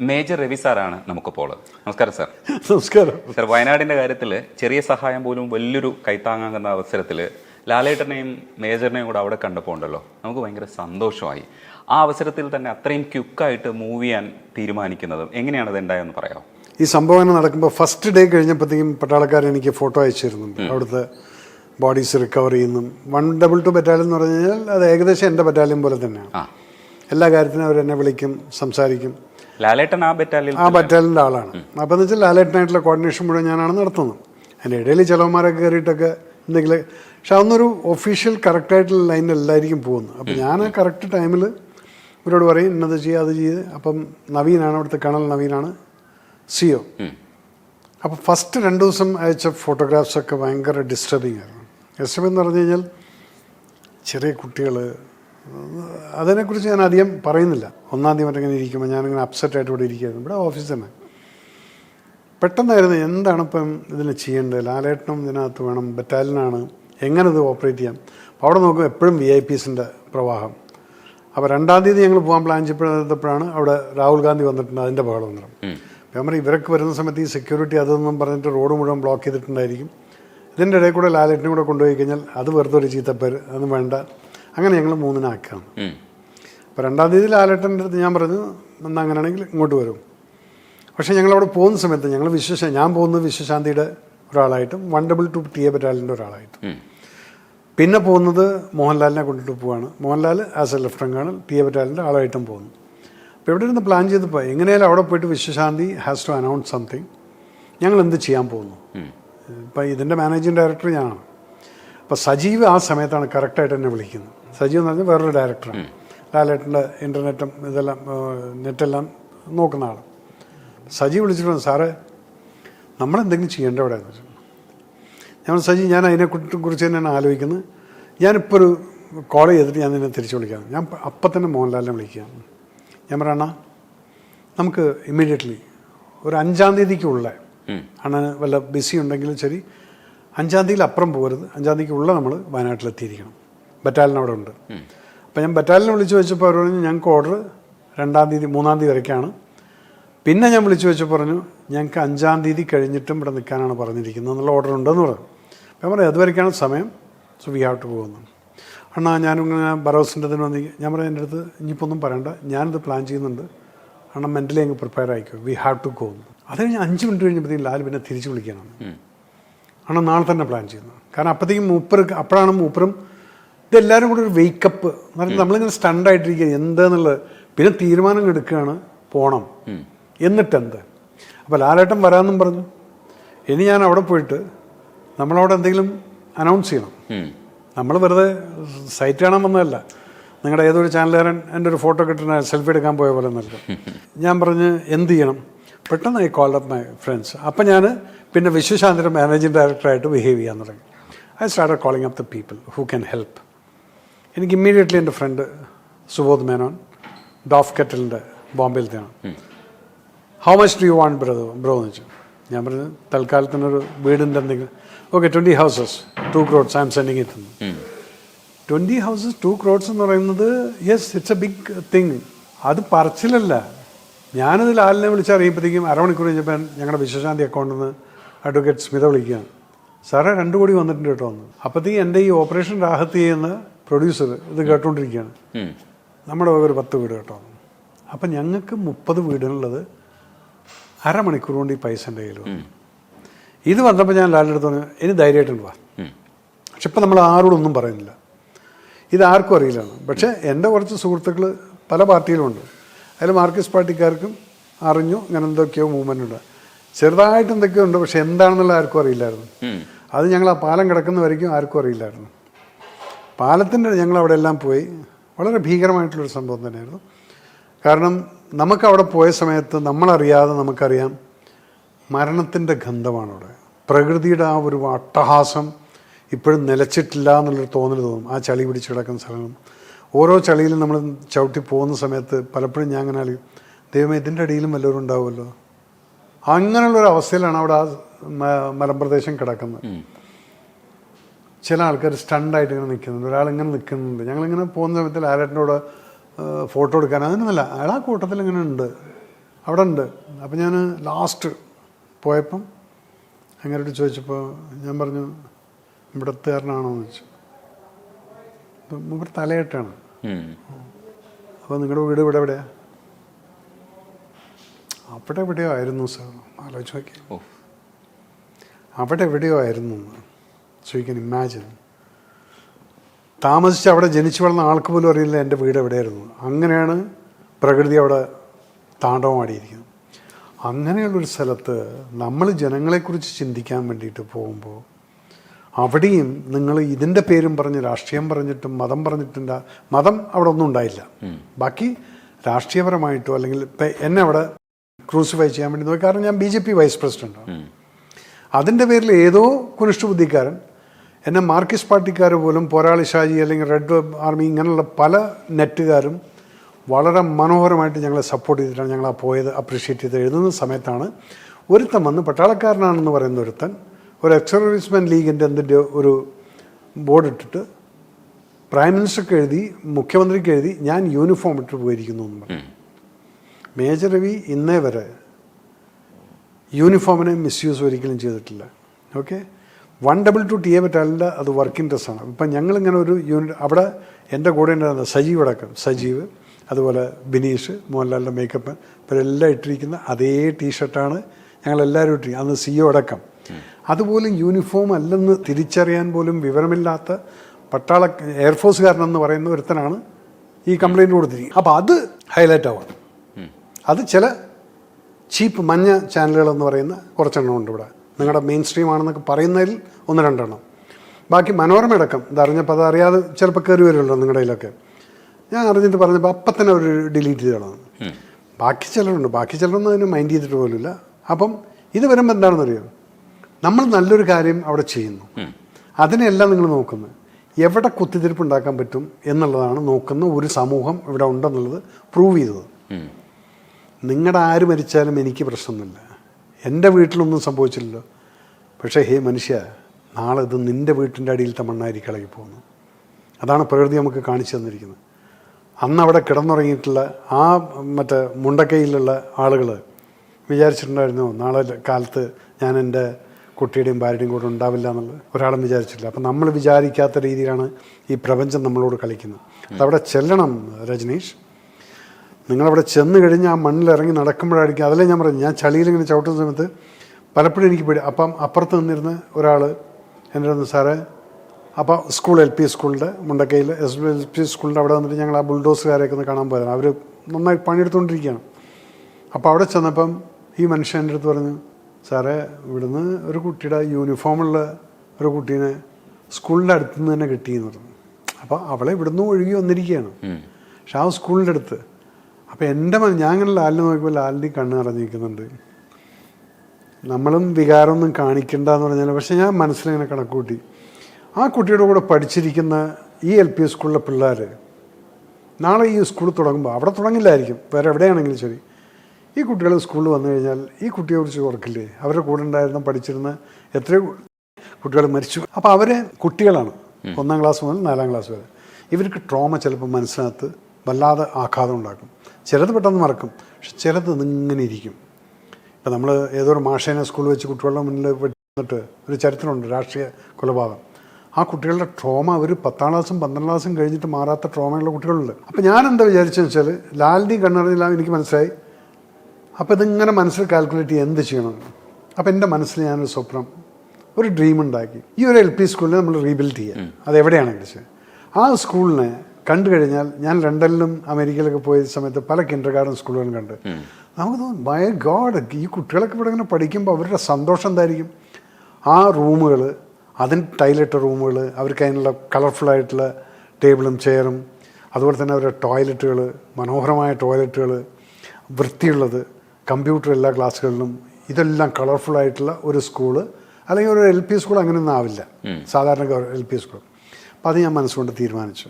Major Ravi സാറാണ് നമുക്കിപ്പോൾ നമസ്കാരം സാർ. നമസ്കാരം. സാർ വയനാടിന്റെ കാര്യത്തിൽ ചെറിയ സഹായം പോലും വലിയൊരു കൈത്താങ്ങാകുന്ന അവസരത്തിൽ ലാലേട്ടനെയും മേജറിനെയും കൂടെ അവിടെ കണ്ടപ്പോൾ ഉണ്ടല്ലോ. നമുക്ക് ഭയങ്കര സന്തോഷമായി. ആ അവസരത്തിൽ തന്നെ അത്രയും ക്യുക്കായിട്ട് മൂവ് ചെയ്യാൻ തീരുമാനിക്കുന്നതും എങ്ങനെയാണ് അത് ഉണ്ടായെന്ന് പറയാമോ? ഈ സംഭവം നടക്കുമ്പോൾ ഫസ്റ്റ് ഡേ കഴിഞ്ഞപ്പോഴത്തേക്കും പട്ടാളക്കാർ എനിക്ക് ഫോട്ടോ അയച്ചിരുന്നുണ്ട്. അവിടുത്തെ ബോഡീസ് റിക്കവർ ചെയ്യുന്നു. വൺ ഡബിൾ ടു ബറ്റാലിയൻ എന്ന് പറഞ്ഞു കഴിഞ്ഞാൽ അത് ഏകദേശം എന്റെ ബറ്റാലിയൻ പോലെ തന്നെയാണ്. എല്ലാ കാര്യത്തിനും അവരെന്നെ വിളിക്കും സംസാരിക്കും. ലാലേട്ടൻ ആ ബറ്റാലിയൻ ആ ബറ്റാലിയന്റെ ആളാണ്. അപ്പോൾ എന്ന് വെച്ചാൽ ലാലേട്ടനായിട്ടുള്ള കോർഡിനേഷൻ മുഴുവൻ ഞാനാണ് നടത്തുന്നത്. അതിന്റെ ഇടയിൽ ചിലവന്മാരൊക്കെ കയറിയിട്ടൊക്കെ എന്തെങ്കിലും പക്ഷെ അതൊന്നൊരു ഒഫീഷ്യൽ കറക്റ്റായിട്ടുള്ള ലൈനിലല്ലായിരിക്കും പോകുന്നത്. അപ്പോൾ ഞാൻ ആ കറക്റ്റ് ടൈമിൽ ഇവരോട് പറയും ഇന്നത് ചെയ്യുക അത് ചെയ്ത് അപ്പം നവീനാണ് അവിടുത്തെ കണൽ നവീനാണ് സിഒ അപ്പോൾ ഫസ്റ്റ് രണ്ട് ദിവസം അയച്ച ഫോട്ടോഗ്രാഫ്സൊക്കെ ഭയങ്കര ഡിസ്റ്റർബിങ് ആയിരുന്നു. ഡിസ്റ്റർബിങ് എന്ന് പറഞ്ഞു കഴിഞ്ഞാൽ ചെറിയ കുട്ടികൾ അതിനെക്കുറിച്ച് ഞാൻ അധികം പറയുന്നില്ല. ഒന്നാം തീയതി മറ്റിങ്ങനെ ഇരിക്കുമ്പോൾ ഞാനിങ്ങനെ അപ്സെറ്റ് ആയിട്ട് ഇവിടെ ഇരിക്കുകയായിരുന്നു. ഇവിടെ ഓഫീസിൽ തന്നെ. പെട്ടെന്നായിരുന്നു എന്താണ് ഇപ്പം ഇതിന് ചെയ്യേണ്ടത്? ലാലേട്ടനും ഇതിനകത്ത് വേണം. ബറ്റാലിയനാണ്. എങ്ങനെ ഇത് ഓപ്പറേറ്റ് ചെയ്യാം? അപ്പോൾ അവിടെ നോക്കുമ്പോൾ എപ്പോഴും വി ഐ പീസിന്റെ പ്രവാഹം. അപ്പോൾ രണ്ടാം തീയതി ഞങ്ങൾ പോകാൻ പ്ലാൻ ചെയ്യപ്പെടുന്നപ്പോഴാണ് അവിടെ രാഹുൽ ഗാന്ധി വന്നിട്ടുണ്ട് അതിന്റെ ബഹളം നിറം ഞാൻ പറയും ഇവരൊക്കെ വരുന്ന സമയത്ത് ഈ സെക്യൂരിറ്റി അതൊന്നും പറഞ്ഞിട്ട് റോഡ് മുഴുവൻ ബ്ലോക്ക് ചെയ്തിട്ടുണ്ടായിരിക്കും. ഇതിന്റെ ഇടയിൽ കൂടെ ലാലേട്ടിനെ കൂടെ കൊണ്ടുപോയി കഴിഞ്ഞാൽ അത് വെറുതെ ഒരു ചീത്തപ്പേര്. അതൊന്നും വേണ്ട. അങ്ങനെ ഞങ്ങൾ മൂന്നിനാക്കുകയാണ് ഉം. അപ്പോൾ രണ്ടാം തീയതി ലാലേട്ടന്റെ അടുത്ത് ഞാൻ പറഞ്ഞു എന്നാൽ അങ്ങനെയാണെങ്കിൽ ഇങ്ങോട്ട് വരും. പക്ഷേ ഞങ്ങളവിടെ പോകുന്ന സമയത്ത് ഞങ്ങൾ വിശ്വശ ഞാൻ പോകുന്നത് വിശ്വശാന്തിയുടെ ഒരാളായിട്ടും one double two T A ബറ്റാലിന്റെ ഒരാളായിട്ടും. പിന്നെ പോകുന്നത് മോഹൻലാലിനെ കൊണ്ടിട്ട് പോവാണ്. Mohanlal as a lieutenant colonel T A ബറ്റാലിന്റെ ആളായിട്ടും പോകുന്നു. അപ്പോൾ ഇവിടെ ഇരുന്ന് പ്ലാൻ ചെയ്തപ്പോൾ എങ്ങനെയാലും അവിടെ പോയിട്ട് Vishwashanti has to announce something ഞങ്ങൾ എന്ത് ചെയ്യാൻ പോകുന്നു? ഇപ്പം ഇതിന്റെ മാനേജിങ് ഡയറക്ടർ ഞാനാണ്. അപ്പോൾ സജീവ് ആ സമയത്താണ് കറക്റ്റായിട്ട് എന്നെ വിളിക്കുന്നത്. സജീവ് എന്ന് പറഞ്ഞാൽ വേറൊരു ഡയറക്ടറാണ് ലാലേട്ടന്റെ ഇന്റർനെറ്റും ഇതെല്ലാം നെറ്റെല്ലാം നോക്കുന്ന ആൾ സജീവ് വിളിച്ചിട്ടുണ്ട് സാറേ നമ്മളെന്തെങ്കിലും ചെയ്യേണ്ട അവിടെ? എന്ന് ഞാൻ സജി ഞാൻ അതിനെ കുറിച്ച് തന്നെയാണ് ആലോചിക്കുന്നത്. ഞാനിപ്പോൾ ഒരു കോൾ ചെയ്തിട്ട് ഞാൻ നിന്നെ തിരിച്ചു വിളിക്കാം. ഞാൻ അപ്പം തന്നെ മോഹൻലാലിനെ വിളിക്കാം. ഞാൻ പറയണ നമുക്ക് ഇമ്മീഡിയറ്റ്ലി ഒരു അഞ്ചാം തീയതിക്കുള്ള. അണ്ണന് വല്ല ബിസി ഉണ്ടെങ്കിലും ശരി അഞ്ചാം തീയതിയിൽ അപ്പുറം പോകരുത്. അഞ്ചാം തീയതിക്കുള്ള നമ്മൾ വയനാട്ടിലെത്തിയിരിക്കണം. ബറ്റാലിയൻ അവിടെ ഉണ്ട്. അപ്പം ഞാൻ ബറ്റാലിനെ വിളിച്ച് വെച്ചപ്പോൾ അവർ പറഞ്ഞു ഞങ്ങൾക്ക് ഓർഡർ രണ്ടാം തീയതി മൂന്നാം തീയതി വരയ്ക്കാണ്. പിന്നെ ഞാൻ വിളിച്ചു വെച്ച് പറഞ്ഞു ഞങ്ങൾക്ക് അഞ്ചാം തീയതി കഴിഞ്ഞിട്ടും ഇവിടെ നിൽക്കാനാണ് പറഞ്ഞിരിക്കുന്നത് എന്നുള്ള ഓർഡർ ഉണ്ടെന്ന് പറഞ്ഞു. അപ്പം പറഞ്ഞു അതുവരയ്ക്കാണ് സമയം സോ വി ഹാവ് ടു പോകുന്നു അണ്ണാ ഞാനിങ്ങനെ ബറോസിന്റെ ഇതിന് വന്നി ഞാൻ പറയാം എന്റെ അടുത്ത് ഇനിയിപ്പോൾ ഒന്നും പറയണ്ട ഞാനിത് പ്ലാൻ ചെയ്യുന്നുണ്ട്. അണ്ണാ മെന്റലി അങ്ങ് പ്രിപ്പയർ ആയിക്കോ. വി ഹാവ് ടു ഗോ അത് കഴിഞ്ഞ് അഞ്ച് മിനിറ്റ് കഴിഞ്ഞപ്പോഴത്തേക്കും ലാൽ പിന്നെ തിരിച്ചു വിളിക്കാനാണ്. അണ്ണാ നാളെ തന്നെ പ്ലാൻ ചെയ്യുന്നത് കാരണം അപ്പോഴത്തേക്കും മൂപ്പർ അപ്പോഴാണ് മൂപ്പറും ഇതെല്ലാവരും കൂടെ ഒരു വെയ്ക്കപ്പ് എന്ന് പറഞ്ഞാൽ നമ്മളിങ്ങനെ സ്റ്റണ്ടായിട്ടിരിക്കുക എന്താന്നുള്ളത് പിന്നെ തീരുമാനം എടുക്കുകയാണ് പോണം. എന്നിട്ടെന്ത്? അപ്പോൾ ലാലേട്ടൻ വരാമെന്നും പറഞ്ഞു. ഇനി ഞാൻ അവിടെ പോയിട്ട് നമ്മളവിടെ എന്തെങ്കിലും അനൗൺസ് ചെയ്യണം. നമ്മൾ വെറുതെ സൈറ്റ് കാണാൻ വന്നതല്ല. നിങ്ങളുടെ ഏതൊരു ചാനലുകാരൻ എന്റെ ഒരു ഫോട്ടോ കിട്ടുന്ന സെൽഫി എടുക്കാൻ പോയ പോലെ നൽകും ഞാൻ പറഞ്ഞ് എന്ത് ചെയ്യണം? പെട്ടെന്ന് I call up my friends അപ്പം ഞാൻ പിന്നെ വിശ്വശാന്തിയുടെ മാനേജിംഗ് ഡയറക്ടറായിട്ട് ബിഹേവ് ചെയ്യാൻ തുടങ്ങി. I start calling up the people who can help എനിക്ക് ഇമ്മീഡിയറ്റ്ലി എന്റെ ഫ്രണ്ട് സുബോധ് മേനോൻ ഡോഫ് കെറ്റലിന്റെ ബോംബെയിലത്തെയാണ് how much do you want brother bro എന്ന് വെച്ചു ഞാൻ പറഞ്ഞു തൽക്കാലത്തിനൊരു വീടിന്റെ എന്തെങ്കിലും okay twenty houses two crores I'm sending it. Twenty houses two crores എന്ന് പറയുന്നത് yes it's a big thing അത് പറച്ചിലല്ല. ഞാനത് ലാലിനെ വിളിച്ചറിയുമ്പോഴത്തേക്കും അരമണിക്കൂർ കഴിഞ്ഞപ്പോൾ ഞങ്ങളുടെ വിശ്വശാന്തി അക്കൗണ്ടിൽ നിന്ന് അഡ്വക്കേറ്റ് സ്മിത വിളിക്കുകയാണ്. സാറേ രണ്ട് കോടി വന്നിട്ടുണ്ട് കേട്ടോ എന്ന്. അപ്പോഴത്തേക്കും എന്റെ ഈ ഓപ്പറേഷൻ രാഹത്ത് ചെയ്യുന്ന പ്രൊഡ്യൂസർ ഇത് കേട്ടുകൊണ്ടിരിക്കുകയാണ്. നമ്മുടെ വക ഒരു പത്ത് വീട് കേട്ടോ. അപ്പം ഞങ്ങൾക്ക് മുപ്പത് വീടിനുള്ളത് അരമണിക്കൂർ കൊണ്ട് ഈ പൈസ എന്റെ കയ്യിൽ വന്നു. ഇത് വന്നപ്പോൾ ഞാൻ ലാലിന്റെ അടുത്ത് പറഞ്ഞു ഇനി ധൈര്യമായിട്ടുണ്ട് വാ. പക്ഷെ ഇപ്പം നമ്മൾ ആരോടൊന്നും പറയുന്നില്ല. ഇത് ആർക്കും അറിയില്ലാണ് പക്ഷേ എന്റെ കുറച്ച് സുഹൃത്തുക്കൾ പല പാർട്ടിയിലുമുണ്ട്. അതിൽ മാർക്സിസ്റ്റ് പാർട്ടിക്കാർക്കും അറിഞ്ഞു ഇങ്ങനെ എന്തൊക്കെയോ മൂവ്മെന്റ് ഉണ്ട്. ചെറുതായിട്ട് എന്തൊക്കെയോ ഉണ്ട് പക്ഷെ എന്താണെന്നുള്ള ആർക്കും അറിയില്ലായിരുന്നു. അത് ഞങ്ങൾ ആ പാലം കിടക്കുന്ന വരയ്ക്കും ആർക്കും അറിയില്ലായിരുന്നു. പാലത്തിന്റെ ഞങ്ങൾ അവിടെ എല്ലാം പോയി. വളരെ ഭീകരമായിട്ടുള്ളൊരു സംഭവം തന്നെയായിരുന്നു. കാരണം നമുക്കവിടെ പോയ സമയത്ത് നമ്മളറിയാതെ നമുക്കറിയാം മരണത്തിന്റെ ഗന്ധമാണ് അവിടെ പ്രകൃതിയുടെ ആ ഒരു അട്ടഹാസം ഇപ്പോഴും നിലച്ചിട്ടില്ല എന്നുള്ളൊരു തോന്നൽ തോന്നും. ആ ചളി പിടിച്ച് കിടക്കുന്ന സ്ഥലം ഓരോ ചളിയിലും നമ്മൾ ചവിട്ടി പോകുന്ന സമയത്ത് പലപ്പോഴും ഞാൻ അങ്ങനെ അറിയും ദൈവമേ ഇതിന്റെ അടിയിലും വല്ലവരും ഉണ്ടാവുമല്ലോ? അങ്ങനെയുള്ളൊരു അവസ്ഥയിലാണ് അവിടെ ആ മലമ്പ്രദേശം കിടക്കുന്നത്. ചില ആൾക്കാർ സ്റ്റണ്ടായിട്ട് ഇങ്ങനെ നിൽക്കുന്നുണ്ട്. ഒരാളിങ്ങനെ നിൽക്കുന്നുണ്ട്. ഞങ്ങളിങ്ങനെ പോകുന്ന സമയത്തിൽ ആരേട്ടനോട് ഫോട്ടോ എടുക്കാൻ. അതിനൊന്നുമല്ല അയാൾ ആ കൂട്ടത്തിൽ ഇങ്ങനെ ഉണ്ട്. അവിടെ ഉണ്ട്. അപ്പം ഞാൻ ലാസ്റ്റ് പോയപ്പം അങ്ങനോട് ചോദിച്ചപ്പോൾ ഞാൻ പറഞ്ഞു ഇവിടത്തുകാരനാണോ എന്ന് ചോദിച്ചു. മൂപ്പർ തലയെട്ടാണ്. അപ്പോൾ നിങ്ങളുടെ വീട് ഇവിടെ എവിടെയാ? അവിടെ എവിടെയോ ആയിരുന്നു സാർ. ആലോചിച്ച് നോക്കി അവിടെ എവിടെയോ ആയിരുന്നു സോ യു ക്യാൻ ഇമാജിൻ താമസിച്ച് അവിടെ ജനിച്ചു വളർന്ന ആൾക്ക് പോലും അറിയില്ല എന്റെ വീട് എവിടെയായിരുന്നു. അങ്ങനെയാണ് പ്രകൃതി അവിടെ താണ്ഡവമാടിയിരിക്കുന്നത്. അങ്ങനെയുള്ളൊരു സ്ഥലത്ത് നമ്മൾ ജനങ്ങളെക്കുറിച്ച് ചിന്തിക്കാൻ വേണ്ടിയിട്ട് പോകുമ്പോൾ അവിടെയും നിങ്ങൾ ഇതിന്റെ പേരും പറഞ്ഞ് രാഷ്ട്രീയം പറഞ്ഞിട്ടും മതം പറഞ്ഞിട്ടും രാ- മതം അവിടെ ഒന്നും ഉണ്ടായില്ല. ബാക്കി രാഷ്ട്രീയപരമായിട്ടോ അല്ലെങ്കിൽ ഇപ്പം എന്നെ അവിടെ ക്രൂസിഫൈ ചെയ്യാൻ വേണ്ടി നോക്കി. കാരണം ഞാൻ ബി ജെ പി വൈസ് പ്രസിഡന്റാണ് അതിന്റെ പേരിൽ ഏതോ കുനിഷ്ഠ ബുദ്ധിക്കാരൻ എന്നെ മാർക്കിസ്റ്റ് പാർട്ടിക്കാർ പോലും പോരാളി ഷാജി അല്ലെങ്കിൽ റെഡ് ആർമി ഇങ്ങനെയുള്ള പല നെറ്റുകാരും വളരെ മനോഹരമായിട്ട് ഞങ്ങളെ സപ്പോർട്ട് ചെയ്തിട്ടാണ് ഞങ്ങൾ ആ പോയത് അപ്രീഷിയേറ്റ് ചെയ്ത് എഴുതുന്ന സമയത്താണ്. ഒരുത്തൻ വന്ന് പട്ടാളക്കാരനാണെന്ന് പറയുന്ന ഒരുത്തൻ ഒരു എക്സർവീസ്മെൻ ലീഗിന്റെ എന്തിന്റെ ഒരു ബോർഡ് ഇട്ടിട്ട് പ്രൈം മിനിസ്റ്റർക്ക് എഴുതി മുഖ്യമന്ത്രിക്ക് എഴുതി ഞാൻ യൂണിഫോം ഇട്ട് പോയിരിക്കുന്നു എന്ന് പറഞ്ഞു. മേജർ രവി ഇന്നേ വരെ യൂണിഫോമിനെ മിസ്യൂസ് ഒരിക്കലും ചെയ്തിട്ടില്ല. Okay one double two T A പറ്റാലില്ല അത് വർക്കിംഗ് ആണ് ഇപ്പം ഞങ്ങളിങ്ങനെ ഒരു യൂണിറ്റ് അവിടെ എന്റെ കൂടെ ഉണ്ടായിരുന്ന സജീവ് അടക്കം സജീവ് അതുപോലെ ബിനീഷ് മോഹൻലാലിന്റെ മേക്കപ്പ് ഇവരെല്ലാം ഇട്ടിരിക്കുന്ന അതേ ടീഷർട്ടാണ് ഞങ്ങളെല്ലാവരും ഇട്ടിരിക്കുന്നത് അന്ന് സിഒ അടക്കം. അതുപോലും യൂണിഫോം അല്ലെന്ന് തിരിച്ചറിയാൻ പോലും വിവരമില്ലാത്ത പട്ടാള എയർഫോഴ്സുകാരനെന്ന് പറയുന്ന ഒരുത്തനാണ് ഈ കംപ്ലൈന്റ് കൊടുത്തിരിക്കുന്നത്. അപ്പോൾ അത് ഹൈലൈറ്റ് ആവാം. അത് ചില ചീപ്പ് മഞ്ഞ ചാനലുകളെന്ന് പറയുന്ന കുറച്ചെണ്ണം ഉണ്ട് ഇവിടെ. നിങ്ങളുടെ മെയിൻ സ്ട്രീം ആണെന്നൊക്കെ പറയുന്നതിൽ ഒന്ന് രണ്ടെണ്ണം. ബാക്കി മനോരമ അടക്കം ഇതറിഞ്ഞപ്പോൾ അത് അറിയാതെ ചിലപ്പോൾ കയറി വരുമല്ലോ നിങ്ങളുടെ കയ്യിലൊക്കെ. ഞാൻ അറിഞ്ഞിട്ട് പറഞ്ഞപ്പോൾ അപ്പം തന്നെ അവർ ഡിലീറ്റ് ചെയ്തതാണ് ബാക്കി ചിലരുണ്ട്. ബാക്കി ചിലരൊന്നും അതിന് മൈൻഡ് ചെയ്തിട്ട് പോലുമില്ല. അപ്പം ഇത് വരുമ്പോൾ എന്താണെന്നറിയോ? നമ്മൾ നല്ലൊരു കാര്യം അവിടെ ചെയ്യുന്നു. അതിനെല്ലാം നിങ്ങൾ നോക്കുന്നത്. എവിടെ കുത്തിത്തിരിപ്പ് ഉണ്ടാക്കാൻ പറ്റും എന്നുള്ളതാണ് നോക്കുന്ന ഒരു സമൂഹം ഇവിടെ ഉണ്ടെന്നുള്ളത് പ്രൂവ് ചെയ്തത്. നിങ്ങളുടെ ആര് മരിച്ചാലും എനിക്ക് പ്രശ്നമൊന്നുമില്ല. എന്റെ വീട്ടിലൊന്നും സംഭവിച്ചില്ലല്ലോ. പക്ഷേ ഹേ മനുഷ്യ നാളെ ഇത് നിന്റെ വീട്ടിന്റെ അടിയിലത്തെ മണ്ണായി കളകി പോകുന്നു. അതാണ് പ്രകൃതി നമുക്ക് കാണിച്ചു തന്നിരിക്കുന്നത്. അന്ന് അവിടെ കിടന്നുറങ്ങിയിട്ടുള്ള ആ മറ്റേ മുണ്ടക്കൈയിലുള്ള ആളുകൾ വിചാരിച്ചിട്ടുണ്ടായിരുന്നു നാളെ കാലത്ത് ഞാൻ എന്റെ കുട്ടിയുടെയും ഭാര്യയുടെയും കൂടെ ഉണ്ടാവില്ല എന്നുള്ളത് ഒരാളും വിചാരിച്ചില്ല അപ്പം നമ്മൾ വിചാരിക്കാത്ത രീതിയിലാണ് ഈ പ്രപഞ്ചം നമ്മളോട് കളിക്കുന്നത്. അതവിടെ ചെല്ലണം രജനീഷ്. നിങ്ങളവിടെ ചെന്ന് കഴിഞ്ഞ് ആ മണ്ണിലിറങ്ങി നടക്കുമ്പോഴായിരിക്കും. അതല്ലേ ഞാൻ പറഞ്ഞു ഞാൻ ചളിയിൽ ഇങ്ങനെ ചവിട്ടുന്ന സമയത്ത് പലപ്പോഴും എനിക്ക് പേടി. അപ്പം അപ്പുറത്ത് നിന്നിരുന്ന് ഒരാൾ എന്റെ ഒന്ന് സാറേ അപ്പം സ്കൂൾ എൽ പി സ്കൂളിന്റെ മുണ്ടക്കയിൽ എസ് എൽ പി സ്കൂളിന്റെ അവിടെ വന്നിട്ട് ഞങ്ങൾ ആ ബുൾഡോസുകാരെയൊക്കെ ഒന്ന് കാണാൻ പോയതാണ്. അവർ നന്നായി പണിയെടുത്തുകൊണ്ടിരിക്കുകയാണ് അപ്പോൾ അവിടെ ചെന്നപ്പം ഈ മനുഷ്യൻ എന്റെ അടുത്ത് പറഞ്ഞു സാറേ ഇവിടുന്ന് ഒരു കുട്ടിയുടെ യൂണിഫോമുള്ള ഒരു കുട്ടീനെ സ്കൂളിന്റെ അടുത്ത് നിന്ന് തന്നെ കിട്ടിയെന്ന് പറഞ്ഞു. അപ്പോൾ അവളെ ഇവിടുന്ന് ഒഴുകി വന്നിരിക്കുകയാണ്. പക്ഷെ ആ സ്കൂളിന്റെ അടുത്ത് അപ്പോൾ എന്റെ ഞാൻ അങ്ങനെ ലാലിനെ നോക്കിയപ്പോൾ ലാലിന്റെ കണ്ണ് നിറഞ്ഞിരിക്കുന്നുണ്ട്. നമ്മളും വികാരമൊന്നും കാണിക്കണ്ട എന്ന് പറഞ്ഞാൽ പക്ഷേ ഞാൻ മനസ്സിലിങ്ങനെ കണക്കൂട്ടി ആ കുട്ടിയുടെ കൂടെ പഠിച്ചിരിക്കുന്ന ഈ എൽ പി സ്കൂളിലെ പിള്ളേർ നാളെ ഈ സ്കൂൾ തുടങ്ങുമ്പോൾ അവിടെ തുടങ്ങില്ലായിരിക്കും. വേറെ എവിടെയാണെങ്കിലും ശരി. ഈ കുട്ടികൾ സ്കൂളിൽ വന്നു കഴിഞ്ഞാൽ ഈ കുട്ടിയെ കുറിച്ച് ഓർക്കില്ലേ? അവരുടെ കൂടെ ഉണ്ടായിരുന്ന പഠിച്ചിരുന്ന എത്രയോ കുട്ടികൾ മരിച്ചു. അപ്പോൾ അവരെ കുട്ടികളാണ്. ഒന്നാം ക്ലാസ് മുതൽ നാലാം ക്ലാസ് വരെ. ഇവർക്ക് ട്രോമ ചിലപ്പോൾ മനസ്സിനകത്ത് വല്ലാതെ ആഘാതം ഉണ്ടാക്കും. ചിലത് പെട്ടെന്ന് മറക്കും. പക്ഷെ ചിലത് ഇങ്ങനെ ഇരിക്കും. ഇപ്പം നമ്മൾ ഏതോ ഒരു മാഷേനെ സ്കൂളിൽ വെച്ച് കുട്ടികളുടെ മുന്നിൽ വന്നിട്ട് ഒരു ചരിത്രമുണ്ട് രാഷ്ട്രീയ കൊലപാതകം. ആ കുട്ടികളുടെ ട്രോമ ഒരു പത്താം ക്ലാസ്സും പന്ത്രണ്ടാം ക്ലാസ്സും കഴിഞ്ഞിട്ട് മാറാത്ത ട്രോമയുള്ള കുട്ടികളുണ്ട്. അപ്പം ഞാൻ എന്താ വിചാരിച്ചതെന്ന് വെച്ചാൽ ലാലിന്റെയും കണ്ണറിഞ്ഞില്ല എനിക്ക് മനസ്സിലായി. അപ്പോൾ ഇതിങ്ങനെ മനസ്സിൽ കാൽക്കുലേറ്റ് ചെയ്യുക എന്ത് ചെയ്യണം? അപ്പോൾ എന്റെ മനസ്സിൽ ഞാനൊരു സ്വപ്നം ഒരു ഡ്രീം ഉണ്ടാക്കി. ഈ ഒരു എൽ പി സ്കൂളിനെ നമ്മൾ റീബിൽഡ് ചെയ്യുക അത് എവിടെയാണെങ്കിലും ശരി ആ സ്കൂളിനെ കണ്ടു കഴിഞ്ഞാൽ ഞാൻ ലണ്ടനിലും അമേരിക്കയിലൊക്കെ പോയ സമയത്ത് പല കിൻഡർ ഗാർഡൻ സ്കൂളുകളും കണ്ട് നമുക്ക് തോന്നും മൈ ഗോഡ് ഈ കുട്ടികളൊക്കെ ഇവിടെ ഇങ്ങനെ പഠിക്കുമ്പോൾ അവരുടെ സന്തോഷം എന്തായിരിക്കും? ആ റൂമുകൾ അതിന് ടൈലറ്റ് റൂമുകൾ അവർക്ക് അതിനുള്ള കളർഫുൾ ആയിട്ടുള്ള ടേബിളും ചെയറും അതുപോലെ തന്നെ അവരുടെ ടോയ്ലറ്റുകൾ മനോഹരമായ ടോയ്ലറ്റുകൾ വൃത്തിയുള്ളത് കമ്പ്യൂട്ടർ എല്ലാ ക്ലാസ്സുകളിലും ഇതെല്ലാം കളർഫുൾ ആയിട്ടുള്ള ഒരു സ്കൂൾ അല്ലെങ്കിൽ ഒരു എൽ പി സ്കൂൾ അങ്ങനെയൊന്നും ആവില്ല. സാധാരണ എൽ പി സ്കൂൾ അപ്പോൾ അത് ഞാൻ മനസ്സുകൊണ്ട് തീരുമാനിച്ചു.